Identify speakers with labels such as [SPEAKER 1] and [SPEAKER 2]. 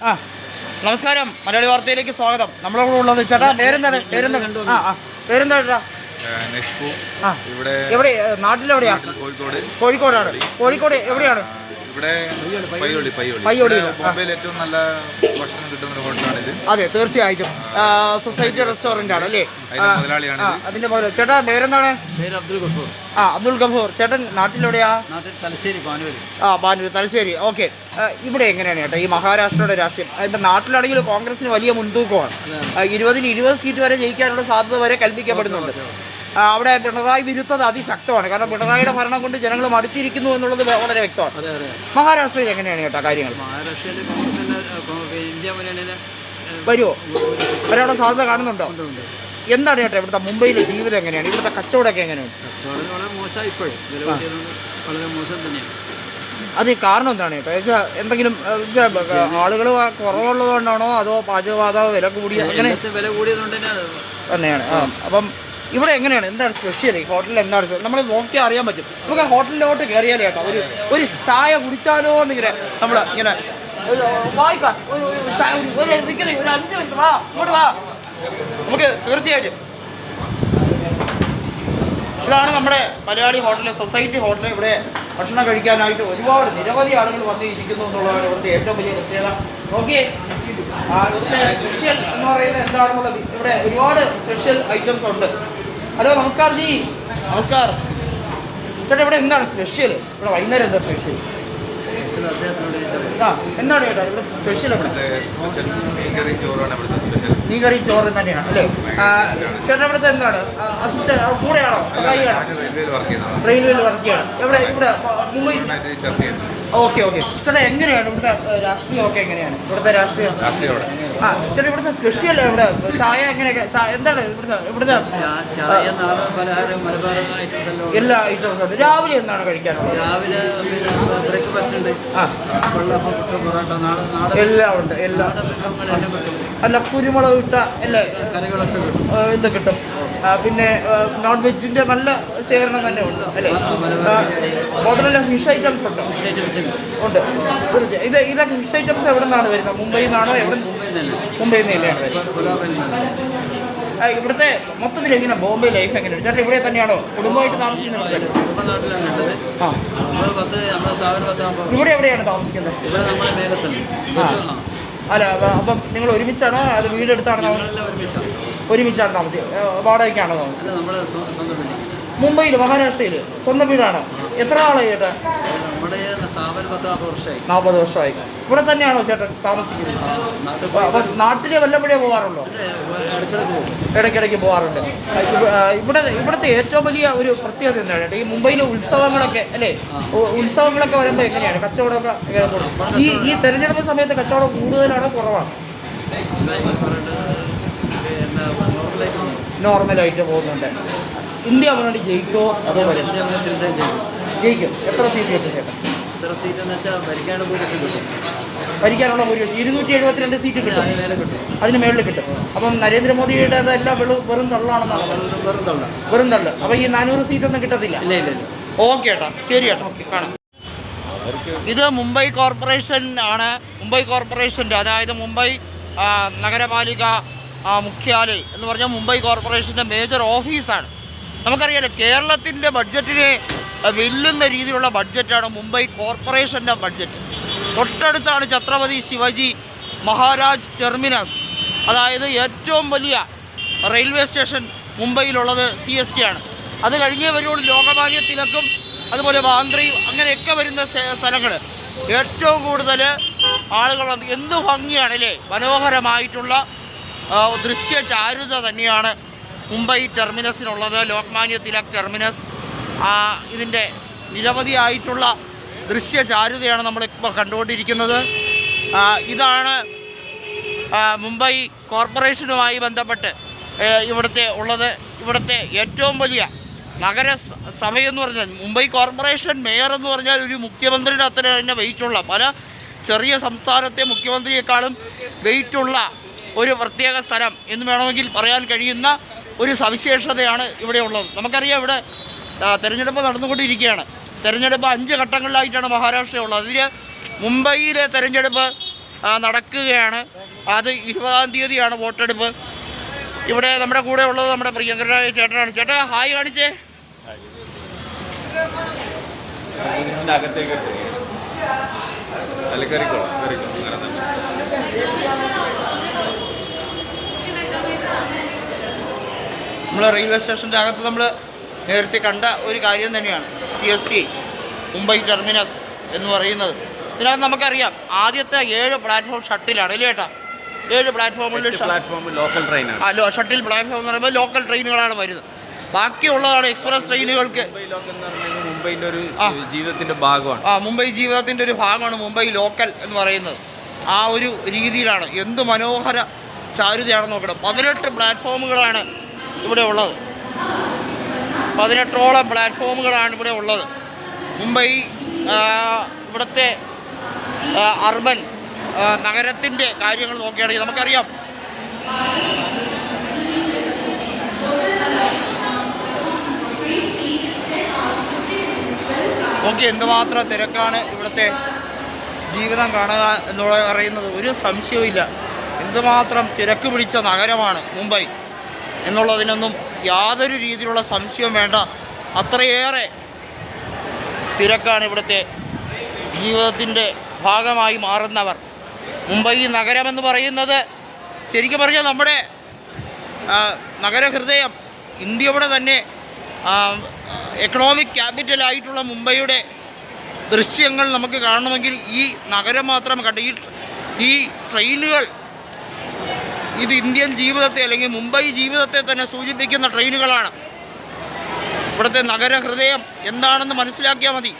[SPEAKER 1] ആ. നമസ്കാരം. മലയാളി വാർത്തയിലേക്ക് സ്വാഗതം. നമ്മളെ കൂടെ ഉള്ളത് ചേട്ടാ പേരെന്താണ്? പേരെന്താ ആ ആ. പേരെന്താ ചേട്ടാ?
[SPEAKER 2] ഇവിടെ
[SPEAKER 1] എവിടെ? നാട്ടിലെവിടെയാ?
[SPEAKER 2] കോഴിക്കോട്.
[SPEAKER 1] കോഴിക്കോടാണ്. കോഴിക്കോട് എവിടെയാണ്?
[SPEAKER 2] ഇവിടെ പയ്യോളി പയ്യോളി.
[SPEAKER 1] പയ്യോളി,
[SPEAKER 2] ബോംബെയിൽ ഏറ്റവും നല്ല ഭക്ഷണം കിട്ടുന്ന ഒരു ഹോട്ടലാണിത്.
[SPEAKER 1] അതെ തീർച്ചയായിട്ടും. സൊസൈറ്റി റെസ്റ്റോറന്റ് ആണ് അല്ലേ?
[SPEAKER 2] അതിന്റെ മുതലാളിയാണ്
[SPEAKER 1] ആ അതിന്റെ പോലെ ചേട്ടാ പേരെന്താണ്?
[SPEAKER 3] പേര് അബ്ദുൽ ഗഫൂർ.
[SPEAKER 1] ആ അബ്ദുൽ ഗഫൂർ. ചേട്ടൻ നാട്ടിലെവിടെയാ?
[SPEAKER 3] നാട്ടിൽ തലശ്ശേരി
[SPEAKER 1] ആ ബാനൂര് തലശ്ശേരി. ഓക്കെ. ഇവിടെ എങ്ങനെയാണ് ചേട്ടാ ഈ മഹാരാഷ്ട്രയുടെ രാഷ്ട്രീയം? അതിപ്പോൾ നാട്ടിലാണെങ്കിൽ കോൺഗ്രസിന് വലിയ മുൻതൂക്കമാണ്. ഇരുപതിൽ ഇരുപത് സീറ്റ് വരെ ജയിക്കാനുള്ള സാധ്യത വരെ കൽപ്പിക്കപ്പെടുന്നുണ്ട്. അവിടെ പിണറായി വിരുദ്ധത അതിശക്തമാണ്. കാരണം പിണറായിയുടെ ഭരണം കൊണ്ട് ജനങ്ങൾ മടുത്തിരിക്കുന്നു എന്നുള്ളത് വളരെ വ്യക്തമാണ്. മഹാരാഷ്ട്രയിൽ എങ്ങനെയാണ് കേട്ടോ കാര്യങ്ങൾ? വരുമോ വരാനുള്ള സാധ്യത കാണുന്നുണ്ടോ. എന്താണ് കേട്ടോ ഇവിടുത്തെ മുംബൈയിലെ ജീവിതം എങ്ങനെയാണ്? ഇവിടുത്തെ കച്ചവടമൊക്കെ എങ്ങനെയാണ്? അത് കാരണം എന്താണ് കേട്ടോ? വെച്ചാൽ എന്തെങ്കിലും ആളുകൾ കുറവുള്ളതുകൊണ്ടാണോ അതോ പാചകവാതക വില കൂടിയ അങ്ങനെ
[SPEAKER 3] വില കൂടിയത് തന്നെ
[SPEAKER 1] തന്നെയാണ്. അപ്പം ഇവിടെ എങ്ങനെയാണ്? എന്താണ് സ്പെഷ്യൽ ഈ ഹോട്ടലിൽ എന്താണ് നമ്മൾ നോക്കിയാൽ അറിയാൻ പറ്റും. നമുക്ക് ഹോട്ടലിലോട്ട് കയറിയാലേ കേട്ടോ. ഒരു ഒരു ചായ കുടിച്ചാലോ എന്നിങ്ങനെ നമ്മൾ ഇങ്ങനെ വാ. വാ. നമുക്ക് തീർച്ചയായിട്ടും. ഇതാണ് നമ്മുടെ മലയാളി ഹോട്ടൽ സൊസൈറ്റി ഹോട്ടൽ ഇവിടെ ഭക്ഷണം കഴിക്കാനായിട്ട് ഒരുപാട് നിരവധി ആളുകൾ വന്നിരിക്കുന്നു എന്നുള്ളതാണ് ഇവിടുത്തെ ഏറ്റവും വലിയ പ്രത്യേകത. നോക്കിയേ. ഇവിടുത്തെ സ്പെഷ്യൽ എന്ന് പറയുന്നത് എന്താണെന്നുള്ളത് ഇവിടെ ഒരുപാട് സ്പെഷ്യൽ ഐറ്റംസ് ഉണ്ട്. ഹലോ നമസ്കാരം ജി. നമസ്കാരം. ചേട്ടാ ഇവിടെ എന്താണ് സ്പെഷ്യൽ ഇവിടെ വൈകുന്നേരം എന്താ സ്പെഷ്യൽ. ആ എന്താണ് ചേട്ടാ ഇവിടെ സ്പെഷ്യൽ മീൻ കറി ചോറ് തന്നെയാണ് അല്ലേ? ആ, ചേട്ടാ ഇവിടുത്തെ എന്താണ്? അസിസ്റ്റന്റ് കൂടെയാണോ? സഹായിയാണോ?
[SPEAKER 2] റെയിൽവേയിൽ വർക്ക്
[SPEAKER 1] ചെയ്യണം എവിടെ? ഇവിടെ മുംബൈ
[SPEAKER 2] ചർച്ച ചെയ്യുന്നത്
[SPEAKER 1] ഓക്കെ ഓക്കെ. ചേട്ടാ എങ്ങനെയാണ് ഇവിടുത്തെ രാഷ്ട്രീയം ഒക്കെ എങ്ങനെയാണ്? ഇവിടുത്തെ രാഷ്ട്രീയം? ആ ചേട്ടാ ഇവിടുത്തെ സ്പെഷ്യൽ ഇവിടെ ചായ എങ്ങനെയൊക്കെ? എന്താണ് ഇവിടുത്തെ ഇവിടുത്തെ?
[SPEAKER 3] എല്ലാം ഉണ്ട്.
[SPEAKER 1] എല്ലാ ഐറ്റംസും ഉണ്ട്. രാവിലെ എന്താണ് കഴിക്കാറുള്ളത്
[SPEAKER 3] രാവിലെ ബ്രേക്ക്ഫാസ്റ്റ് ഉണ്ട്
[SPEAKER 1] എല്ലാം ഉണ്ട് എല്ലാം. അല്ല കുരുമുളക് ഇട്ട അല്ലേ?
[SPEAKER 3] കറികളൊക്കെ കിട്ടും?
[SPEAKER 1] പിന്നെ നോൺ വെജിന്റെ നല്ല ശേഖരണം തന്നെ ഉണ്ട് അല്ലേ? മുതലുള്ള ഫിഷ് ഐറ്റംസ് ഉണ്ടോ?
[SPEAKER 3] ഉണ്ട്.
[SPEAKER 1] ഇത് ഇതൊക്കെ ഫിഷ് ഐറ്റംസ് എവിടെ നിന്നാണ് വരുന്നത്? മുംബൈയിൽ നിന്നാണോ? എവിടെ
[SPEAKER 3] മുംബൈയിൽ നിന്ന്
[SPEAKER 1] തന്നെയാണ് വരുന്നത്. ഇവിടുത്തെ മൊത്തത്തിൽ എങ്ങനെ ബോംബെ ലൈഫ് എങ്ങനെയാണ് ചേട്ടാ ഇവിടെ തന്നെയാണോ? കുടുംബമായിട്ട് താമസിക്കുന്നത് ഇവിടെ എവിടെയാണ് താമസിക്കുന്നത്? അല്ല അപ്പൊ- നിങ്ങൾ ഒരുമിച്ചാണോ? അത് വീടെടുത്താണോ? താമസം
[SPEAKER 3] ഒരുമിച്ചാണ്
[SPEAKER 1] താമസിക്കുക താമസിക്കുന്നത് വാടകയ്ക്കാണോ താമസം മുംബൈയിൽ മഹാരാഷ്ട്രയിൽ സ്വന്തം വീടാണോ. എത്ര ആളായി ചേട്ടാ? നാൽപ്പത് വർഷമായി. ഇവിടെ തന്നെയാണോ ചേട്ടൻ താമസിക്കുന്നത്? നാട്ടിലെ വല്ലപ്പോഴേ
[SPEAKER 3] പോകാറുള്ളോ
[SPEAKER 1] ഇടയ്ക്കിടയ്ക്ക് പോകാറുണ്ട് ഇവിടെ ഇവിടുത്തെ ഏറ്റവും വലിയ ഒരു പ്രത്യേകത എന്താണ് ചേട്ടാ? ഈ മുംബൈയിലെ ഉത്സവങ്ങളൊക്കെ അല്ലേ? ഉത്സവങ്ങളൊക്കെ വരുമ്പോൾ എങ്ങനെയാണ്? കച്ചവടമൊക്കെ ഈ ഈ തെരഞ്ഞെടുപ്പ് സമയത്ത് കച്ചവടം കൂടുതലാണോ കുറവാണ്?
[SPEAKER 3] നോർമലായിട്ട്
[SPEAKER 1] പോകുന്നുണ്ട്. ഇന്ത്യ അവനോട് ജയിക്കുമോ അതോ വരും
[SPEAKER 3] ജയിക്കും.
[SPEAKER 1] എത്ര സീറ്റ് കിട്ടും ചേട്ടൻ?
[SPEAKER 3] ഇത്ര സീറ്റ് എന്ന് വെച്ചാൽ ഭരിക്കാനുള്ള ഭൂരിപക്ഷം കിട്ടും.
[SPEAKER 1] ഭരിക്കാനുള്ള ഭൂരിപക്ഷം. ഇരുന്നൂറ്റി എഴുപത്തിരണ്ട് സീറ്റ് കിട്ടും.
[SPEAKER 3] അതിന്
[SPEAKER 1] മേളിൽ കിട്ടും. അപ്പം നരേന്ദ്രമോദിയുടെ അതെല്ലാം വെറും വെറും തള്ളാണെന്നാണ്.
[SPEAKER 3] വെറും തള്ള.
[SPEAKER 1] വെറും തള്ള്. അപ്പം ഈ നാനൂറ് സീറ്റൊന്നും കിട്ടത്തില്ല?
[SPEAKER 3] ഇല്ല ഇല്ല
[SPEAKER 1] ഓക്കെ ഏട്ടാ. ശരി ഏട്ടാ. കാണാം. ഇത് മുംബൈ കോർപ്പറേഷൻ ആണ്. മുംബൈ കോർപ്പറേഷന്റെ അതായത് മുംബൈ നഗരപാലിക മുഖ്യാലയ് എന്ന് പറഞ്ഞാൽ മുംബൈ കോർപ്പറേഷന്റെ മേജർ ഓഫീസാണ്. നമുക്കറിയാലോ കേരളത്തിന്റെ ബഡ്ജറ്റിനെ വെല്ലുന്ന രീതിയിലുള്ള ബഡ്ജറ്റാണ് മുംബൈ കോർപ്പറേഷന്റെ ബഡ്ജറ്റ്. തൊട്ടടുത്താണ് ഛത്രപതി ശിവജി മഹാരാജ് ടെർമിനസ്. അതായത് ഏറ്റവും വലിയ റെയിൽവേ സ്റ്റേഷൻ മുംബൈയിലുള്ളത് സി എസ് ടി ആണ്. അത് കഴിഞ്ഞേ വരുള്ളൂ ലോകമാന്യ തിലക്കും അതുപോലെ ബാന്ദ്രയും അങ്ങനെയൊക്കെ വരുന്ന സ്ഥലങ്ങൾ ഏറ്റവും കൂടുതൽ ആളുകൾ എന്ത് ഭംഗിയാണ് അല്ലേ മനോഹരമായിട്ടുള്ള ദൃശ്യ ചാരുത തന്നെയാണ് മുംബൈ ടെർമിനസിനുള്ളത് ലോക്മാന്യ തിലക് ടെർമിനസ്. ഇതിന്റെ നിരവധിയായിട്ടുള്ള ദൃശ്യചാരുതയാണ് നമ്മളിപ്പോൾ കണ്ടുകൊണ്ടിരിക്കുന്നത്. ഇതാണ് മുംബൈ കോർപ്പറേഷനുമായി ബന്ധപ്പെട്ട് ഇവിടുത്തെ ഉള്ളത്. ഇവിടുത്തെ ഏറ്റവും വലിയ നഗര സഭയെന്ന് പറഞ്ഞാൽ മുംബൈ കോർപ്പറേഷൻ മേയർ എന്ന് പറഞ്ഞാൽ ഒരു മുഖ്യമന്ത്രിയുടെ അത്ര തന്നെ വെയിറ്റുള്ള പല ചെറിയ സംസ്ഥാനത്തെ മുഖ്യമന്ത്രിയെക്കാളും വെയിറ്റുള്ള ഒരു പ്രത്യേക സ്ഥലം എന്ന് വേണമെങ്കിൽ പറയാൻ കഴിയുന്ന ഒരു സവിശേഷതയാണ് ഇവിടെ ഉള്ളത്. നമുക്കറിയാം ഇവിടെ തെരഞ്ഞെടുപ്പ് നടന്നുകൊണ്ടിരിക്കുകയാണ്. തെരഞ്ഞെടുപ്പ് അഞ്ച് ഘട്ടങ്ങളിലായിട്ടാണ് മഹാരാഷ്ട്ര ഉള്ളത്. അതിൽ മുംബൈയിലെ തെരഞ്ഞെടുപ്പ് നടക്കുകയാണ്. അത് ഇരുപതാം തീയതിയാണ് വോട്ടെടുപ്പ്. ഇവിടെ നമ്മുടെ കൂടെ ഉള്ളത് നമ്മുടെ പ്രിയങ്കരനായ ചേട്ടനാണ്. ചേട്ടാ ഹായ് കാണിച്ചേ.
[SPEAKER 2] അകത്തേക്ക് അല്ല കറിക്കോളാം കറിക്കോളാം അങ്ങനെ തന്നെ
[SPEAKER 1] നമ്മൾ റെയിൽവേ സ്റ്റേഷന്റെ അകത്ത് നമ്മൾ നേരത്തെ കണ്ട ഒരു കാര്യം തന്നെയാണ്. C S T Mumbai terminus എന്ന് പറയുന്നത്. ഇതിനകത്ത് നമുക്കറിയാം ആദ്യത്തെ ഏഴ് പ്ലാറ്റ്ഫോം ഷട്ടിലാണ് അല്ലേ ചേട്ടാ ഏഴ് പ്ലാറ്റ്ഫോമുകളിൽ ഷ-
[SPEAKER 2] പ്ലാറ്റ്ഫോം ലോക്കൽ ട്രെയിനാണ്
[SPEAKER 1] ലോ ഷട്ടിൽ പ്ലാറ്റ്ഫോം എന്ന് പറയുമ്പോൾ ലോക്കൽ ട്രെയിനുകളാണ് വരുന്നത്. ബാക്കിയുള്ളതാണ് എക്സ്പ്രസ് ട്രെയിനുകൾക്ക്.
[SPEAKER 2] മുംബൈന്റെ ഒരു
[SPEAKER 1] ജീവിതത്തിന്റെ
[SPEAKER 2] ജീവിതത്തിന്റെ ഭാഗമാണ്.
[SPEAKER 1] ആ മുംബൈ ജീവിതത്തിന്റെ ഒരു ഭാഗമാണ് മുംബൈ ലോക്കൽ എന്ന് പറയുന്നത്. ആ ഒരു രീതിയിലാണ് എന്ത് മനോഹര ചാരുതയാണെന്ന് നോക്കണം പതിനെട്ട് പ്ലാറ്റ്ഫോമുകളാണ് ഇവിടെ ഉള്ളത്. പതിനെട്ടോളം പ്ലാറ്റ്ഫോമുകളാണ് ഇവിടെ ഉള്ളത്. മുംബൈ ഇവിടുത്തെ അർബൻ നഗരത്തിന്റെ കാര്യങ്ങൾ നോക്കുകയാണെങ്കിൽ നമുക്കറിയാം. നോക്കി എന്തുമാത്രം തിരക്കാണ് ഇവിടുത്തെ ജീവിതം കാണുക എന്നുള്ള അറിയുന്നത് ഒരു സംശയവും ഇല്ല എന്തുമാത്രം തിരക്ക് പിടിച്ച നഗരമാണ് മുംബൈ. എന്നുള്ളതിനൊന്നും യാതൊരു രീതിയിലുള്ള സംശയവും വേണ്ട. അത്രയേറെ തിരക്കാണ് ഇവിടുത്തെ ജീവിതത്തിന്റെ ഭാഗമായി മാറുന്നവർ. മുംബൈ നഗരമെന്ന് പറയുന്നത് ശരിക്കും പറഞ്ഞാൽ നമ്മുടെ നഗരഹൃദയം ഇന്ത്യയുടെ തന്നെ എക്കണോമിക് ക്യാപിറ്റലായിട്ടുള്ള മുംബൈയുടെ ദൃശ്യങ്ങൾ നമുക്ക് കാണണമെങ്കിൽ ഈ നഗരം മാത്രം കണ്ട് ഈ ട്രെയിനുകൾ ഇത് ഇന്ത്യൻ ജീവിതത്തെ അല്ലെങ്കിൽ മുംബൈ ജീവിതത്തെ തന്നെ സൂചിപ്പിക്കുന്ന ട്രെയിനുകളാണ്. ഇവിടുത്തെ നഗരഹൃദയം എന്താണെന്ന് മനസ്സിലാക്കിയാൽ മതി.